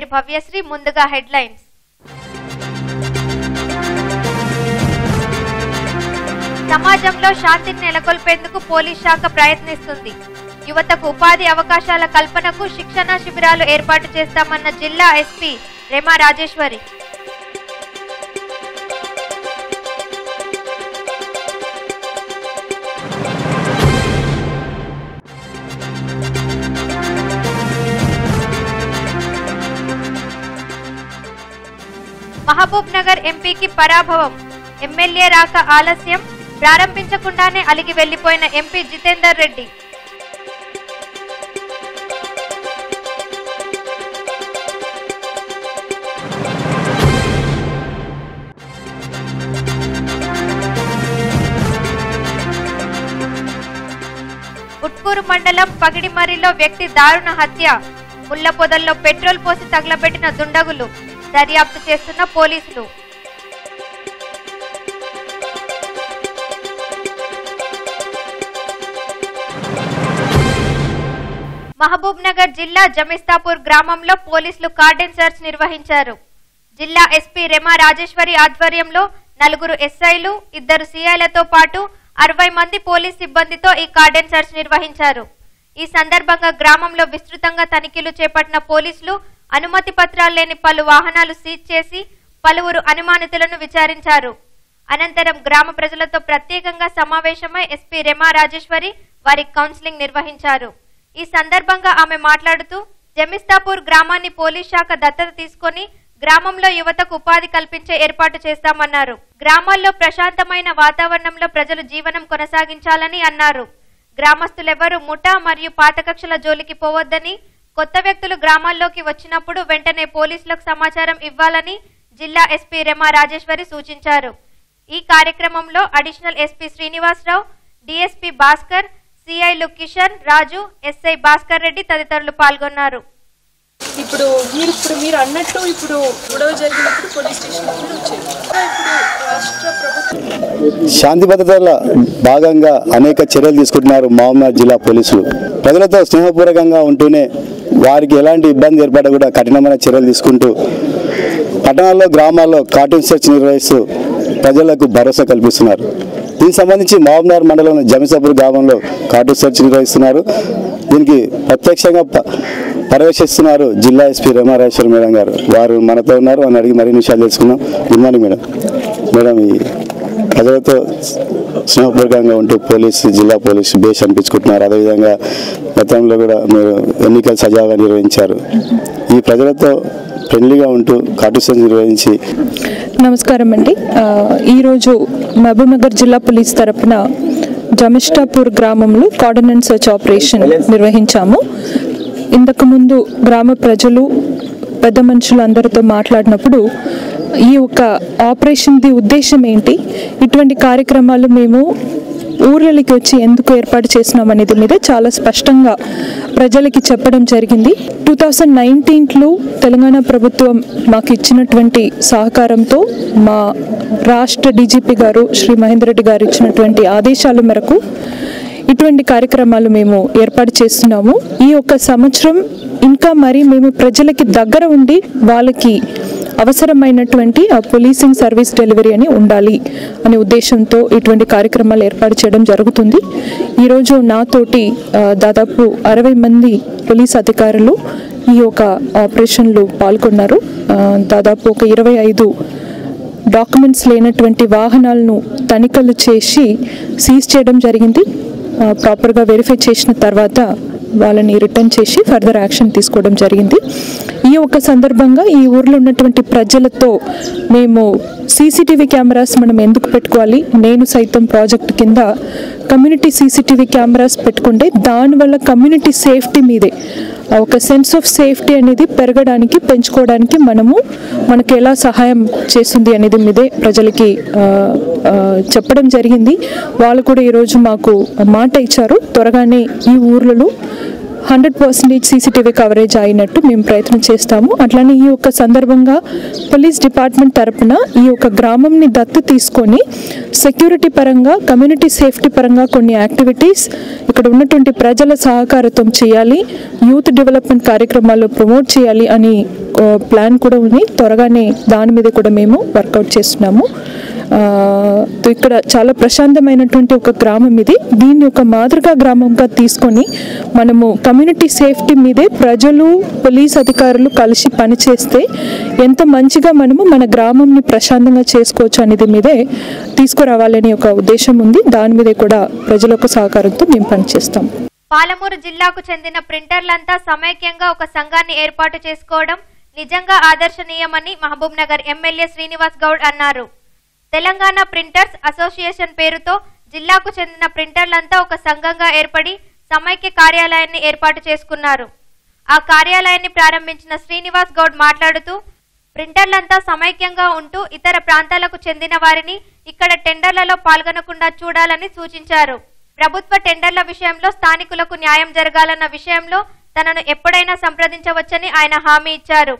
పేరు భవ్యశ్రీ ముందుగా హెడ్లైన్స్. సమాజంలో శాంతిని నెలకొల్పేందుకు పోలీస్ శాఖ ప్రయత్నిస్తుంది. యువతకు ఉపాధి అవకాశాల కల్పనకు శిక్షణ శిబిరాలు ఏర్పాటు చేస్తామన్న జిల్లా ఎస్పీ రెమా రాజేశ్వరి. మహబూబ్ నగర్ ఎంపీకి పరాభవం. ఎమ్మెల్యే రాక ఆలస్యం ప్రారంభించకుండానే అలిగి వెళ్ళిపోయిన ఎంపీ జితేందర్ రెడ్డి. ఉట్కూరు మండలం పగిడిమరిలో వ్యక్తి దారుణ హత్య. ముళ్ళ పొదల్లో పెట్రోల్ పోసి తగలబెట్టిన దుండగులు. దర్యాప్తు చేస్తున్న పోలీసులు. మహబూబ్ నగర్ జిల్లా జమిస్తాపూర్ గ్రామంలో పోలీసులు కార్డెన్ సెర్చ్ నిర్వహించారు. జిల్లా ఎస్పీ రెమా రాజేశ్వరి ఆధ్వర్యంలో నలుగురు ఎస్ఐలు ఇద్దరు సిఐలతో పాటు అరవై మంది పోలీస్ సిబ్బందితో ఈ కార్డెన్ సెర్చ్ నిర్వహించారు. ఈ సందర్భంగా గ్రామంలో విస్తృతంగా తనిఖీలు చేపట్టిన పోలీసులు అనుమతి పత్రాలు లేని పలు వాహనాలు సీజ్ చేసి పలువురు అనుమానితులను విచారించారు. అనంతరం గ్రామ ప్రజలతో ప్రత్యేకంగా సమావేశమై ఎస్పీ రెమా రాజేశ్వరి వారి కౌన్సిలింగ్ నిర్వహించారు. ఈ సందర్భంగా ఆమె మాట్లాడుతూ జమిస్తాపూర్ గ్రామాన్ని పోలీస్ శాఖ దత్తత తీసుకొని గ్రామంలో యువతకు ఉపాధి కల్పించే ఏర్పాటు చేస్తామన్నారు. గ్రామాల్లో ప్రశాంతమైన వాతావరణంలో ప్రజలు జీవనం కొనసాగించాలని అన్నారు. గ్రామస్తులెవరూ ముఠా మరియు పాతకక్షల జోలికి పోవద్దని కొత్త వ్యక్తులు గ్రామాల్లోకి వచ్చినప్పుడు వెంటనే పోలీసులకు సమాచారం ఇవ్వాలని జిల్లా ఎస్పీ రెమా రాజేశ్వరి సూచించారు. ఈ కార్యక్రమంలో additional SP Srinivasarao DSP Bhaskar సిఐలు Kishan Raju SI Bhaskar Reddy తదితరులు పాల్గొన్నారు. ఇప్పుడు మీరు ఇప్పుడు మీరు అన్నట్టు ఇప్పుడు గొడవ జరిగినప్పుడు పోలీస్ స్టేషన్ శాంతి భద్రతల భాగంగా అనేక చర్యలు తీసుకుంటున్నారు మహబూబ్నగర్ జిల్లా పోలీసులు. ప్రజలతో స్నేహపూర్వకంగా ఉంటూనే వారికి ఎలాంటి ఇబ్బంది ఏర్పడకుండా కఠినమైన చర్యలు తీసుకుంటూ పట్టణాల్లో గ్రామాల్లో కార్టూన్ సెర్చ్ నిర్వహిస్తూ ప్రజలకు భరోసా కల్పిస్తున్నారు. దీనికి సంబంధించి మహబూబ్నగర్ మండలంలో జమిసాపూర్ గ్రామంలో కార్టూన్ సెర్చ్ నిర్వహిస్తున్నారు. దీనికి ప్రత్యక్షంగా ప- పర్యవేక్షిస్తున్నారు జిల్లా ఎస్పీ రమారాజేశ్వర మేడం గారు. వారు మనతో ఉన్నారు అని అడిగి మరిన్ని విషయాలు తెలుసుకున్నాం గుడ్ మార్నింగ్ మేడం మేడం ఈ ప్రజలతో స్నేహపూర్వకంగా ఉంటూ పోలీసు జిల్లా పోలీసు బేస్ అనిపించుకుంటున్నారు. అదేవిధంగా గతంలో కూడా మీరు ఎన్నికలు సజావుగా నిర్వహించారు. ఈ ప్రజలతో ఫ్రెండ్లీగా ఉంటూ కార్టూన్స్ నిర్వహించి నమస్కారం అండి. ఈరోజు మహబూబ్నగర్ జిల్లా పోలీస్ తరపున జమిష్టాపూర్ గ్రామంలో కార్డనెన్స్ సెర్చ్ ఆపరేషన్ నిర్వహించాము. ఇంతకుముందు గ్రామ ప్రజలు పెద్ద మనుషులు అందరితో మాట్లాడినప్పుడు ఈ యొక్క ఆపరేషన్ది ఉద్దేశం ఏంటి? ఇటువంటి కార్యక్రమాలు మేము ఊర్లకి వచ్చి ఎందుకు ఏర్పాటు చేసినాం అనేది మీద చాలా స్పష్టంగా ప్రజలకి చెప్పడం జరిగింది. టూ థౌజండ్ నైన్టీన్లో తెలంగాణ ప్రభుత్వం మాకు ఇచ్చినటువంటి సహకారంతో మా రాష్ట్ర డీజీపీ గారు శ్రీ మహేందర్ రెడ్డి గారు ఇచ్చినటువంటి ఆదేశాల మేరకు ఇటువంటి కార్యక్రమాలు మేము ఏర్పాటు చేస్తున్నాము. ఈ యొక్క సంవత్సరం ఇంకా మరి మేము ప్రజలకి దగ్గర ఉండి వాళ్ళకి అవసరమైనటువంటి ఆ పోలీసింగ్ సర్వీస్ డెలివరీ అని ఉండాలి అనే ఉద్దేశంతో ఇటువంటి కార్యక్రమాలు ఏర్పాటు చేయడం జరుగుతుంది. ఈరోజు నాతోటి దాదాపు అరవై మంది పోలీస్ అధికారులు ఈ యొక్క ఆపరేషన్లో పాల్గొన్నారు. దాదాపు ఒక ఇరవై ఐదు డాక్యుమెంట్స్ లేనటువంటి వాహనాలను తనిఖీలు చేసి సీజ్ చేయడం జరిగింది. ప్రాపర్గా వెరిఫై చేసిన తర్వాత వాళ్ళని రిటర్న్ చేసి ఫర్దర్ యాక్షన్ తీసుకోవడం జరిగింది. ఈ ఒక సందర్భంగా ఈ ఊర్లో ఉన్నటువంటి ప్రజలతో మేము సీసీటీవీ కెమెరాస్ మనం ఎందుకు పెట్టుకోవాలి? నేను సైతం ప్రాజెక్ట్ కింద కమ్యూనిటీ సీసీటీవీ కెమెరాస్ పెట్టుకుంటే దానివల్ల కమ్యూనిటీ సేఫ్టీ మీదే ఒక సెన్స్ ఆఫ్ సేఫ్టీ అనేది పెరగడానికి పెంచుకోవడానికి మనము మనకు ఎలా సహాయం చేస్తుంది అనేది మీదే ప్రజలకి చెప్పడం జరిగింది. వాళ్ళు కూడా ఈరోజు మాకు మాట ఇచ్చారు. త్వరగానే ఈ ఊర్లలో హండ్రెడ్ పర్సెంటేజ్ సీసీటీవీ కవరేజ్ అయినట్టు మేము ప్రయత్నం చేస్తాము. అట్లానే ఈ యొక్క సందర్భంగా పోలీస్ డిపార్ట్మెంట్ తరపున ఈ యొక్క గ్రామంని దత్తు తీసుకొని సెక్యూరిటీ పరంగా కమ్యూనిటీ సేఫ్టీ పరంగా కొన్ని యాక్టివిటీస్ ఇక్కడ ఉన్నటువంటి ప్రజల సహకారంతో చేయాలి యూత్ డెవలప్మెంట్ కార్యక్రమాలు ప్రమోట్ చేయాలి అని ప్లాన్ కూడా ఉంది. త్వరగానే దాని మీద కూడా మేము వర్కౌట్ చేస్తున్నాము. ఇక్కడ చాలా ప్రశాంతమైనటువంటి ఒక గ్రామం ఇది. దీన్ని ఒక మాతృకా గ్రామంగా తీసుకొని మనము కమ్యూనిటీ సేఫ్టీ మీదే ప్రజలు పోలీస్ అధికారులు కలిసి పనిచేస్తే ఎంత మంచిగా మనము మన గ్రామంని ప్రశాంతంగా చేసుకోవచ్చు అనేది మీదే తీసుకురావాలనే ఒక ఉద్దేశం ఉంది. దాని మీదే కూడా ప్రజల యొక్క సహకారంతో మేము పనిచేస్తాం. పాలమూరు జిల్లాకు చెందిన ప్రింటర్లంతా సమైక్యంగా ఒక సంఘాన్ని ఏర్పాటు చేసుకోవడం నిజంగా ఆదర్శనీయమని మహబూబ్ నగర్ ఎమ్మెల్యే శ్రీనివాస్ గౌడ్ అన్నారు. తెలంగాణ ప్రింటర్స్ అసోసియేషన్ పేరుతో జిల్లాకు చెందిన ప్రింటర్లంతా ఒక సంఘంగా ఏర్పడి సమైక్య కార్యాలయాన్ని ఏర్పాటు చేసుకున్నారు. ఆ కార్యాలయాన్ని ప్రారంభించిన శ్రీనివాస్ గౌడ్ మాట్లాడుతూ ప్రింటర్లంతా సమైక్యంగా ఉంటూ ఇతర ప్రాంతాలకు చెందిన వారిని ఇక్కడ టెండర్లలో పాల్గొనకుండా చూడాలని సూచించారు. ప్రభుత్వ టెండర్ల విషయంలో స్థానికులకు న్యాయం జరగాలన్న విషయంలో తనను ఎప్పుడైనా సంప్రదించవచ్చని ఆయన హామీ ఇచ్చారు.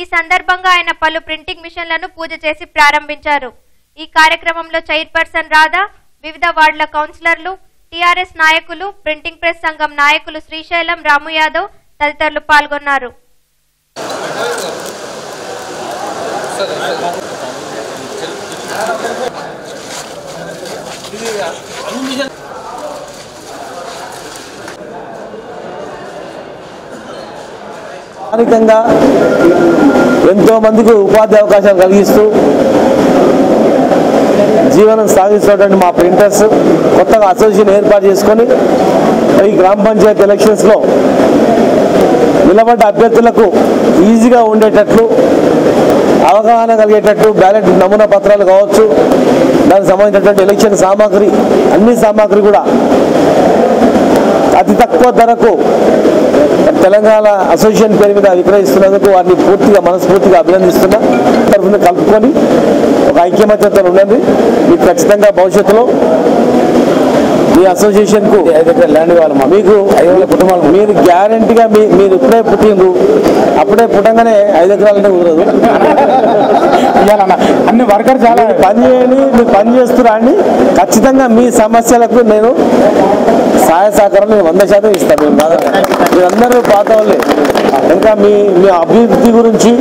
ఈ సందర్భంగా ఆయన పలు ప్రింటింగ్ మిషన్లను పూజ చేసి ప్రారంభించారు. ఈ కార్యక్రమంలో చైర్పర్సన్ రాధా వివిధ వార్డుల కౌన్సిలర్లు టీఆర్ఎస్ నాయకులు ప్రింటింగ్ ప్రెస్ సంఘం నాయకులు శ్రీశైలం రాము యాదవ్ తదితరులు పాల్గొన్నారు. స్థానికంగా ఎంతో మందికి ఉపాధి అవకాశం కలిగిస్తూ జీవనం సాగిస్తున్నటువంటి మా ప్రింటర్స్ కొత్తగా అసోసియేషన్ ఏర్పాటు చేసుకొని ఈ గ్రామ పంచాయతీ ఎలక్షన్స్లో నిలబడ్డ అభ్యర్థులకు ఈజీగా ఉండేటట్లు అవగాహన కలిగేటట్టు బ్యాలెట్ నమూనా పత్రాలు కావచ్చు దానికి సంబంధించినటువంటి ఎలక్షన్ సామాగ్రి అన్ని సామాగ్రి కూడా అతి తక్కువ ధరకు తెలంగాణ అసోసియేషన్ పేరు మీద విక్రయిస్తున్నందుకు వారిని పూర్తిగా మనస్ఫూర్తిగా అభినందిస్తున్నా. తరఫున కలుపుకొని ఒక ఐక్యమత్యతో ఉండండి. మీకు ఖచ్చితంగా భవిష్యత్తులో మీ అసోసియేషన్కు ల్యాండ్ ఇవ్వాలి మీకు. ఐదు కుటుంబాలు మీరు గ్యారంటీగా మీ మీరు ఇప్పుడే పుట్టిండ్రు. అప్పుడే పుట్టంగానే ఐదు ఎకరాలనే కుదరదు. అన్ని వర్కర్ చాలా. పని చేయండి మీరు పని చేస్తురా అండి ఖచ్చితంగా మీ సమస్యలకు నేను సహాయ సహకారం నేను వంద శాతం ఇస్తాను. మీరు మీరందరూ పాత వాళ్ళే. ఇంకా మీ మీ అభివృద్ధి గురించి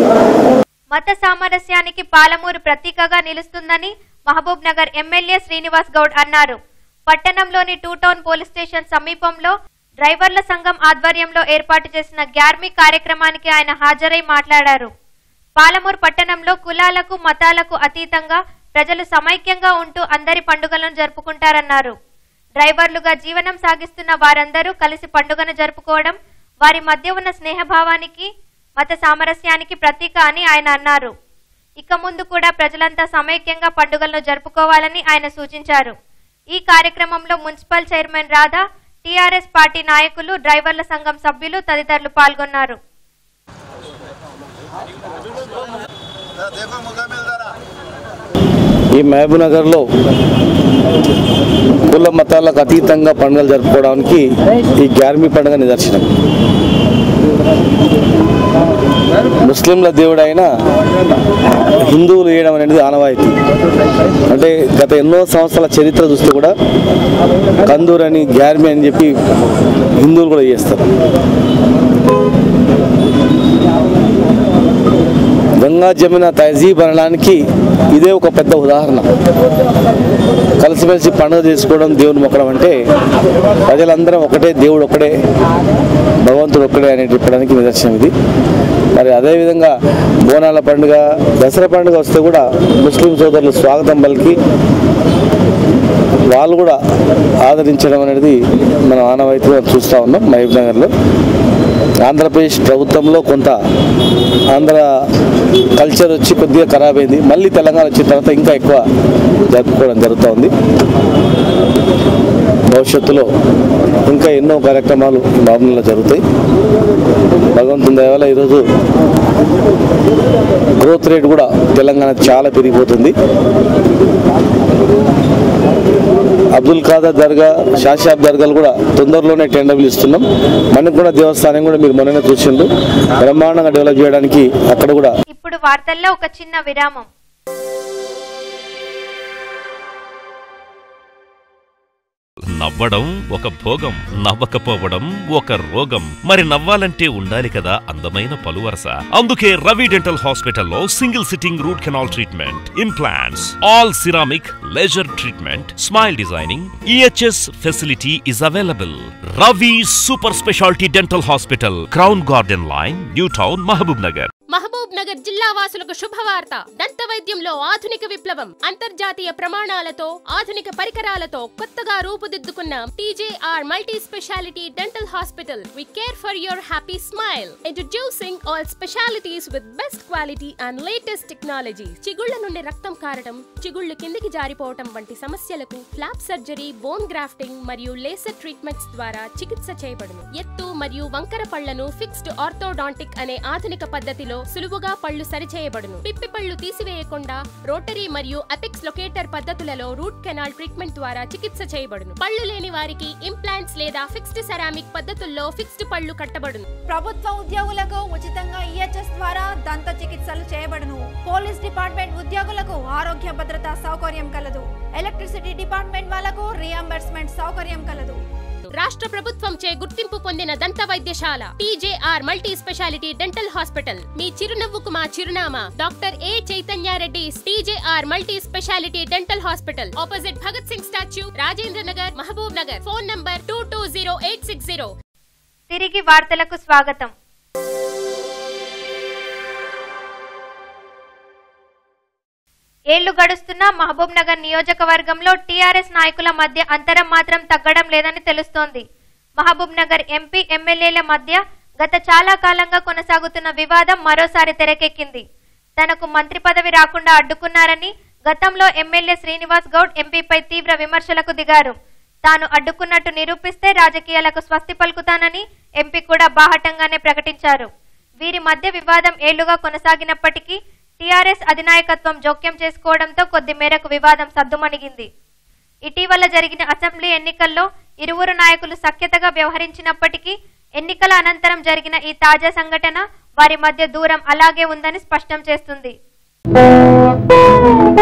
మత సామరస్యానికి పాలమూరు ప్రతీకగా నిలుస్తుందని మహబూబ్ నగర్ ఎమ్మెల్యే శ్రీనివాస్ గౌడ్ అన్నారు. పట్టణంలోని టూ టౌన్ పోలీస్ స్టేషన్ సమీపంలో డ్రైవర్ల సంఘం ఆధ్వర్యంలో ఏర్పాటు చేసిన గ్యార్మి కార్యక్రమానికి ఆయన హాజరై మాట్లాడారు. పాలమూరు పట్టణంలో కులాలకు మతాలకు అతీతంగా ప్రజలు సమైక్యంగా ఉంటూ అందరి పండుగలను జరుపుకుంటారన్నారు. డ్రైవర్లుగా జీవనం సాగిస్తున్న వారందరూ కలిసి పండుగను జరుపుకోవడం వారి మధ్య ఉన్న స్నేహభావానికి మత సామరస్యానికి ప్రతీక అని ఆయన అన్నారు. ఇక ముందు కూడా ప్రజలంతా సమైక్యంగా పండుగలను జరుపుకోవాలని ఆయన సూచించారు. ఈ కార్యక్రమంలో municipal chairman Radha TRS party నాయకులు డ్రైవర్ల సంఘం సభ్యులు తదితరులు పాల్గొన్నారు. ఈ మహబూబ్నగర్లో కుల మతాలకు అతీతంగా పండుగలు జరుపుకోవడానికి ఈ గ్యార్మీ పండుగ నిదర్శనం. ముస్లింల దేవుడైన హిందువులు వేయడం అనేది ఆనవాయితీ. అంటే గత ఎన్నో సంవత్సరాల చరిత్ర చూస్తే కూడా కందూర్ అని గ్యార్మి అని చెప్పి హిందువులు కూడా చేస్తారు గంగా జమున తహజీబ్ అనడానికి ఇదే ఒక పెద్ద ఉదాహరణ. కలిసిమెలిసి పండుగ చేసుకోవడం దేవుని మొక్కడం అంటే ప్రజలందరం ఒకటే దేవుడు ఒకటే భగవంతుడు ఒక్కడే అని చెప్పడానికి నిదర్శనం ఇది. మరి అదేవిధంగా బోనాల పండుగ దసరా పండుగ వస్తే కూడా ముస్లిం సోదరులు స్వాగతం పలికి వాళ్ళు కూడా ఆదరించడం అనేది మనం ఆనవాయితీగా చూస్తూ ఉన్నాం మహబూబ్ నగర్లో. ఆంధ్రప్రదేశ్ ప్రభుత్వంలో కొంత ఆంధ్ర కల్చర్ వచ్చి కొద్దిగా ఖరాబ్ అయింది. మళ్ళీ తెలంగాణ వచ్చిన తర్వాత ఇంకా ఎక్కువ జరుపుకోవడం జరుగుతూ ఉంది భవిష్యత్తులో ఇంకా ఎన్నో కార్యక్రమాలు భావనలో జరుగుతాయి. భగవంతుని దేవాల ఈరోజు గ్రోత్ రేట్ కూడా తెలంగాణ చాలా పెరిగిపోతుంది. అబ్దుల్ ఖాదర్ దర్గా షాషాబ్ దర్గాలు కూడా తొందరలోనే టెండర్లు ఇస్తున్నాం మనకు కూడా దేవస్థానం కూడా మీరు మొన్ననే చూసిండ్రు బ్రహ్మాండంగా డెవలప్ చేయడానికి అక్కడ కూడా ఇప్పుడు వార్తల్లో ఒక చిన్న విరామం. నవ్వడం ఒక భోగం నవ్వకపోవడం ఒక రోగం. మరి నవ్వాలంటే ఉండాలి కదా అందమైన పలువరస. అందుకే రవి డెంటల్ హాస్పిటల్లో single sitting root canal treatment implants all ceramic laser treatment smile designing EHS facility is available Ravi super speciality dental hospital crown garden line new town Mahabubnagar. Mahabubnagar జిల్లా వాసులకు శుభవార్త. దంత వైద్యంలో ఆధునిక విప్లవం అంతర్జాతీయ ప్రమాణాలతో ఆధునిక పరికరాలతో కొత్తగా రూపుదిద్దుకున్న TJR multi speciality dental hospital. We care for your happy smile introducing all specialities with best quality and latest technology చిగుళ్ళ నుండి రక్తం కారడం చిగుళ్ళు కిందికి జారిపోవటం వంటి సమస్యలకు ఫ్లాప్ సర్జరీ బోన్ గ్రాఫ్టింగ్ మరియు లేసర్ ట్రీట్మెంట్స్ ద్వారా చికిత్స చేయబడును. ఎత్తు మరియు వంకర పళ్ళను ఫిక్స్డ్ ఆర్థోడాంటిక్ అనే ఆధునిక పద్ధతిలో సులువుగా పళ్ళు సరిచేయబడును. పిప్పి పళ్ళు తీసివేయకుండా రోటరీ మరియు అపెక్స్ లొకేటర్ పద్ధతులలో రూట్ కెనాల్ ట్రీట్మెంట్ ద్వారా చికిత్స చేయబడును. పళ్ళు లేని వారికి ఇంప్లాంట్స్ లేదా ఫిక్స్డ్ సెరామిక్ పద్ధతుల్లో ఫిక్స్డ్ పళ్ళు కట్టబడును. ప్రభుత్వ ఉద్యోగులకు ఉచితంగా ఈహెచ్ఎస్ ద్వారా దంత చికిత్సలు చేయబడును. పోలీస్ డిపార్ట్మెంట్ ఉద్యోగులకు ఆరోగ్య భద్రత సౌకర్యం కలదు. ఎలక్ట్రిసిటీ డిపార్ట్మెంట్ వాళ్ళకు రియంబర్స్మెంట్ సౌకర్యం కలదు. రాష్ట్ర ప్రభుత్వం చే గుర్తింపు పొందిన దంత వైద్యశాల TJR multi speciality dental hospital. మీ చిరునవ్వుకు మా చిరునామా. Doctor A Chaitanya Reddy TJR multi speciality dental hospital. Opposite Bhagat Singh statue Rajendra Nagar Mahabubnagar. Phone number two two zero eight six zero. తిరిగి వార్తలకు స్వాగతం. ఏళ్ళు గడుస్తున్నా మహబూబ్ నగర్ నియోజకవర్గంలో టీఆర్ఎస్ నాయకుల మధ్య అంతరం మాత్రం తగ్గడం లేదని తెలుస్తోంది. మహబూబ్ నగర్ ఎంపీ ఎమ్మెల్యేల మధ్య గత చాలా కాలంగా కొనసాగుతున్న వివాదం మరోసారి తెరకెక్కింది. తనకు మంత్రి పదవి రాకుండా అడ్డుకున్నారని గతంలో ఎమ్మెల్యే శ్రీనివాస్ గౌడ్ ఎంపీపై తీవ్ర విమర్శలకు దిగారు. తాను అడ్డుకున్నట్టు నిరూపిస్తే రాజకీయాలకు స్వస్తి పలుకుతానని ఎంపీ కూడా బాహటంగానే ప్రకటించారు. వీరి మధ్య వివాదం ఏళ్ళుగా కొనసాగినప్పటికీ టీఆర్ఎస్ అధినాయకత్వం జోక్యం చేసుకోవడంతో కొద్ది మేరకు వివాదం సద్దుమణిగింది. ఇటీవల జరిగిన అసెంబ్లీ ఎన్నికల్లో ఇరువురు నాయకులు సఖ్యతగా వ్యవహరించినప్పటికీ ఎన్నికల అనంతరం జరిగిన ఈ తాజా సంఘటన వారి మధ్య దూరం అలాగే ఉందని స్పష్టం చేస్తుంది. మహబూబ్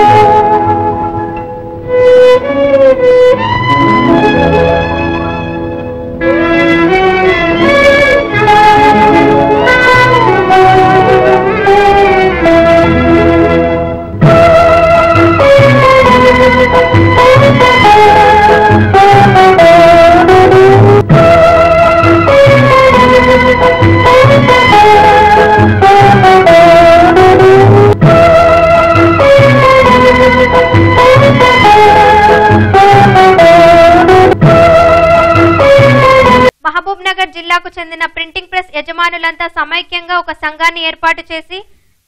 చెందిన ప్రింటింగ్ ప్రెస్ యజమానులంతా సమైక్యంగా ఒక సంఘాన్ని ఏర్పాటు చేసి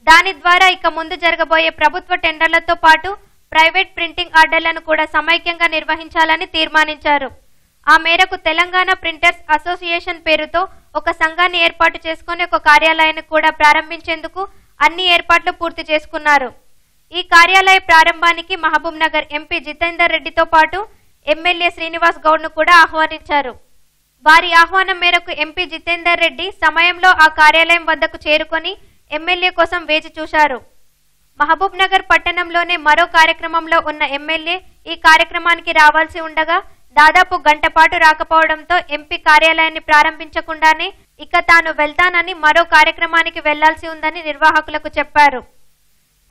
దాని ద్వారా ఇక ముందు జరగబోయే ప్రభుత్వ టెండర్లతో పాటు ప్రైవేట్ ప్రింటింగ్ ఆర్డర్లను కూడా సమైక్యంగా నిర్వహించాలని తీర్మానించారు. ఆ మేరకు తెలంగాణ ప్రింటర్స్ అసోసియేషన్ పేరుతో ఒక సంఘాన్ని ఏర్పాటు చేసుకుని ఒక కార్యాలయాన్ని కూడా ప్రారంభించేందుకు అన్ని ఏర్పాట్లు పూర్తి చేసుకున్నారు. ఈ కార్యాలయ ప్రారంభానికి మహబూబ్ నగర్ ఎంపీ జితేందర్ రెడ్డితో పాటు ఎమ్మెల్యే శ్రీనివాస్ గౌడ్ను కూడా ఆహ్వానించారు. వారి ఆహ్వానం మేరకు ఎంపీ జితేందర్ రెడ్డి సమయంలో ఆ కార్యాలయం వద్దకు చేరుకొని ఎమ్మెల్యే కోసం వేచి చూశారు. మహబూబ్ నగర్ పట్టణంలోనే మరో కార్యక్రమంలో ఉన్న ఎమ్మెల్యే ఈ కార్యక్రమానికి రావాల్సి ఉండగా దాదాపు గంట పాటు రాకపోవడంతో ఎంపీ కార్యాలయాన్ని ప్రారంభించకుండానే ఇక తాను వెళ్తానని మరో కార్యక్రమానికి వెళ్ళాల్సి ఉందని నిర్వాహకులకు చెప్పారు.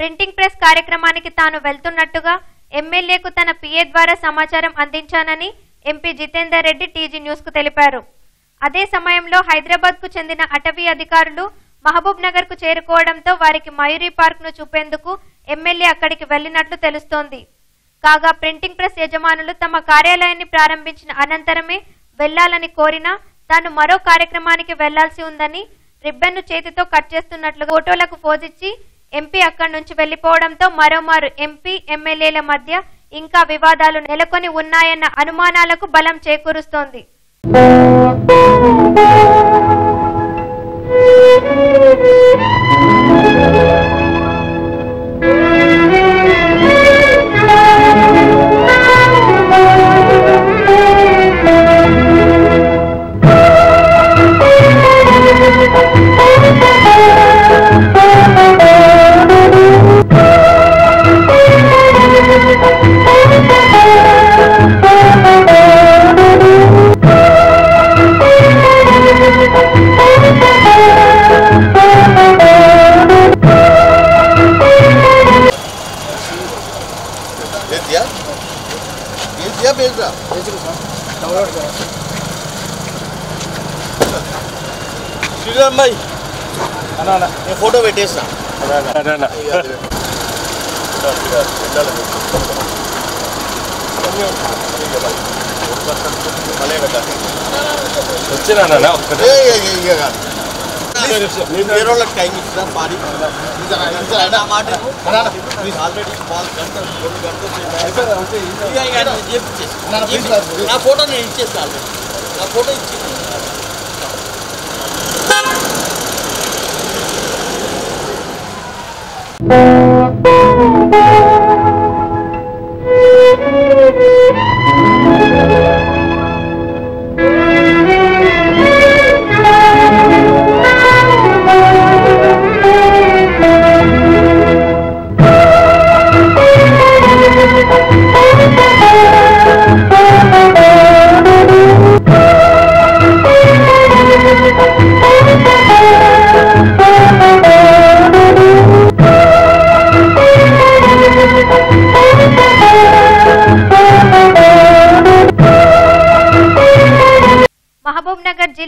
ప్రింటింగ్ ప్రెస్ కార్యక్రమానికి తాను వెళ్తున్నట్టుగా ఎమ్మెల్యేకు తన పిఏ ద్వారా సమాచారం అందించానని ఎంపీ జితేందర్ రెడ్డి టీజీ న్యూస్కు తెలిపారు. అదే సమయంలో హైదరాబాద్కు చెందిన అటవీ అధికారులు మహబూబ్ నగర్కు చేరుకోవడంతో వారికి మయూరీ పార్క్ను చూపేందుకు ఎమ్మెల్యే అక్కడికి వెళ్ళినట్లు తెలుస్తోంది. కాగా ప్రింటింగ్ ప్రెస్ యజమానులు తమ కార్యాలయాన్ని ప్రారంభించిన అనంతరమే వెళ్ళాలని కోరినా తాను మరో కార్యక్రమానికి వెళ్ళాల్సి ఉందని రిబ్బన్ను చేతితో కట్ చేస్తున్నట్లు ఫోటోలకు ఫోజిచ్చి ఎంపీ అక్కడి నుంచి వెళ్ళిపోవడంతో మరోమారు ఎంపీ ఎమ్మెల్యేల మధ్య ఇంకా వివాదాలు నెలకొని ఉన్నాయన్న అనుమానాలకు బలం చేకూరుస్తోంది. శ్రీరామ్ భాయ్ అన్న నేను ఫోటో పెట్టేస్తా వచ్చినా ఒక్కటే ఇక కాదు మీరు టైం ఇచ్చిన పాడి మాట నా మాట ప్లీజ్ ఆల్రెడీ పాలు గంట రెండు గంటలు చేపించేసి నా ఫోటో నేను ఇచ్చేస్తా ఆల్రెడీ నా ఫోటో ఇచ్చి మహబూబ్ నగర్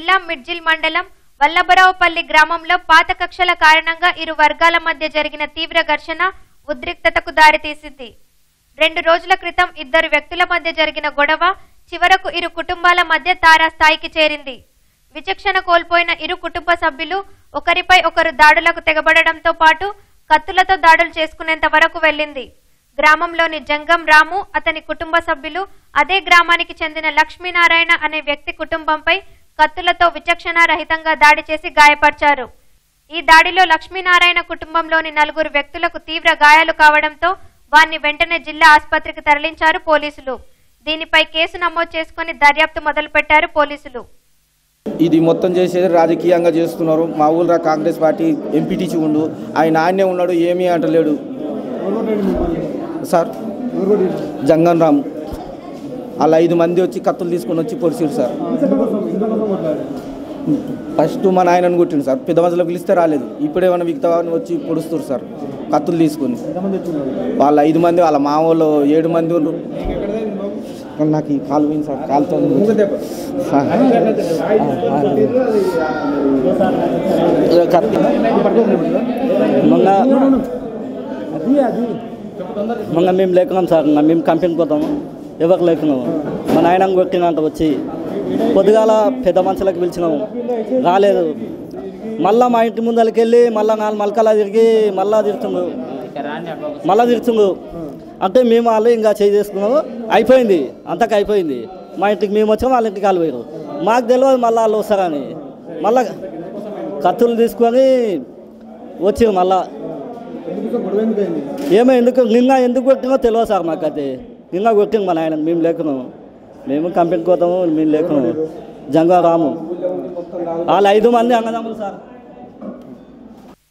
జిల్లా మిడ్జిల్ మండలం వల్లభరావుపల్లి గ్రామంలో పాత కక్షల కారణంగా ఇరు వర్గాల మధ్య జరిగిన తీవ్ర ఘర్షణ ఉద్రిక్తతకు దారితీసింది. రెండు రోజుల క్రితం ఇద్దరు వ్యక్తుల మధ్య జరిగిన గొడవ చివరకు ఇరు కుటుంబాల మధ్య తారాస్థాయికి చేరింది. విచక్షణ కోల్పోయిన ఇరు కుటుంబ సభ్యులు ఒకరిపై ఒకరు దాడులకు తెగబడడంతో పాటు కత్తులతో దాడులు చేసుకునేంత వరకు వెళ్ళింది. గ్రామంలోని జంగం రాము అతని కుటుంబ సభ్యులు అదే గ్రామానికి చెందిన లక్ష్మీనారాయణ అనే వ్యక్తి కుటుంబంపై కత్తులతో విచక్షణారహితంగా దాడి చేసి గాయపరిచారు. ఈ దాడిలో లక్ష్మీనారాయణ కుటుంబంలోని నలుగురు వ్యక్తులకు తీవ్ర గాయాలు కావడంతో వారిని వెంటనే జిల్లా ఆసుపత్రికి తరలించారు పోలీసులు. దీనిపై కేసు నమోదు చేసుకుని దర్యాప్తు మొదలుపెట్టారు పోలీసులు. ఇది మొత్తం చేసేది రాజకీయంగా చేస్తున్నారు. మా ఊళ్ళో కాంగ్రెస్ పార్టీ ఎంపీటీసీ ఉండు ఆయన ఆయనే ఉన్నాడు ఏమీ అంటలేడు. సార్ జంగన్ రామ్ అలా ఐదు మంది వచ్చి కత్తులు తీసుకొని వచ్చి పొడిచారు సార్. ఫస్ట్ మా నాయనని కొట్టిండు సార్. పెద్ద మనుషులు పిలిస్తే రాలేదు. ఇప్పుడేమైనా మిగతా వచ్చి పొడుస్తారు సార్. కత్తులు తీసుకొని. వాళ్ళ ఐదు మంది వాళ్ళ మా వాళ్ళు ఏడు మంది ఉన్నారు నాకు ఈ కాలు పోయింది సార్. కాలుతో మొన్న మొన్న మేము లేకున్నాం సార్. మేము కంపెనీకి పోతాము. ఎవరు లేకున్నాము మా నాయన కొట్టినంత వచ్చి పొద్దుగాల పెద్ద మనుషులకు పిలిచినాము రాలేదు. మళ్ళా మా ఇంటి ముందరికి వెళ్ళి మళ్ళా నాలుగు మలకలా తిరిగి మళ్ళా తిరుతుండు మళ్ళా తిరుతుండు అంటే మేము వాళ్ళు ఇంకా చేయి చేసుకున్నాము. అయిపోయింది. అంతకు అయిపోయింది. మా ఇంటికి మేము వచ్చాము వాళ్ళ ఇంటికి వాళ్ళు పోయారు మాకు తెలియదు మళ్ళీ వాళ్ళు వస్తారని మళ్ళా కత్తులు తీసుకొని వచ్చారు మళ్ళా. ఏమో ఎందుకు? నిన్న ఎందుకు కొట్టినో తెలియదు సార్ మాకు అయితే ఇలా కొట్టింది మన ఆయన మేము లేకున్నాము మేము కంపెనీకి పోతాము మేము లేకున్నాము జంగారాము వాళ్ళు ఐదు మంది అన్నదమ్ములు సార్.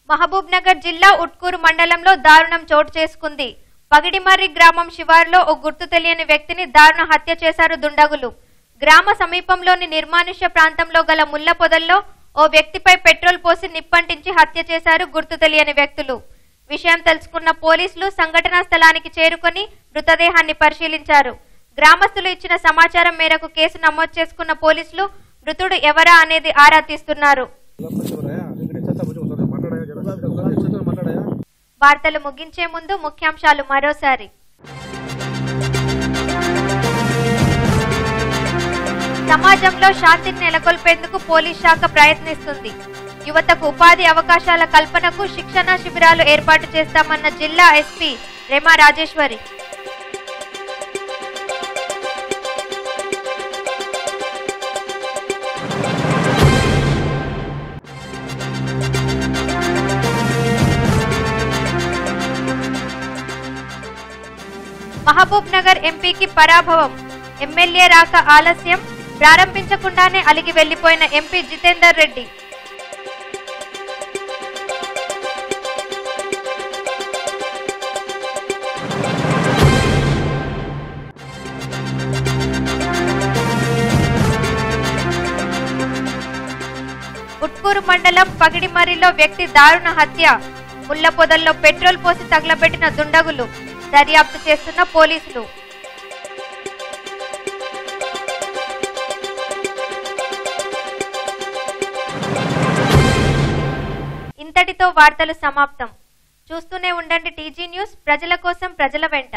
మహబూబ్ నగర్ జిల్లా ఉట్కూరు మండలంలో దారుణం చోటు చేసుకుంది. పగిడిమర్రి గ్రామం శివారులో ఓ గుర్తు తెలియని వ్యక్తిని దారుణ హత్య చేశారు దుండగులు. గ్రామ సమీపంలోని నిర్మానుష్య ప్రాంతంలో గల ముళ్ళ పొదల్లో ఓ వ్యక్తిపై పెట్రోల్ పోసి నిప్పంటించి హత్య చేశారు గుర్తు తెలియని వ్యక్తులు. విషయం తెలుసుకున్న పోలీసులు సంఘటనా స్థలానికి చేరుకొని మృతదేహాన్ని పరిశీలించారు. గ్రామస్తులు ఇచ్చిన సమాచారం మేరకు కేసు నమోదు చేసుకున్న పోలీసులు మృతుడు ఎవరా అనేది ఆరా తీస్తున్నారు. వార్తలు ముగించే ముందు ముఖ్యాంశాలు మరోసారి. సమాజంలో శాంతిని నెలకొల్పేందుకు పోలీస్ శాఖ ప్రయత్నిస్తుంది. యువతకు ఉపాధి అవకాశాల కల్పనకు శిక్షణ శిబిరాలు ఏర్పాటు చేస్తామన్న జిల్లా ఎస్పీ రేమా రాజేశ్వరి. మహబూబ్ నగర్ ఎంపీకి పరాభవం. ఎమ్మెల్యే రాక ఆలస్యం. ప్రారంభించకుండానే అలిగి వెళ్ళిపోయిన ఎంపీ జితేందర్ రెడ్డి. ఉట్కూరు మండలం పగిడిమరిలో వ్యక్తి దారుణ హత్య. ముళ్ళ పొదల్లో పెట్రోల్ పోసి తగలబెట్టిన దుండగులు దర్యాప్తు చేస్తున్న పోలీసులు. ఇంతటితో వార్తలు సమాప్తం. చూస్తూనే ఉండండి టీజీ న్యూస్ ప్రజల కోసం ప్రజల వెంట.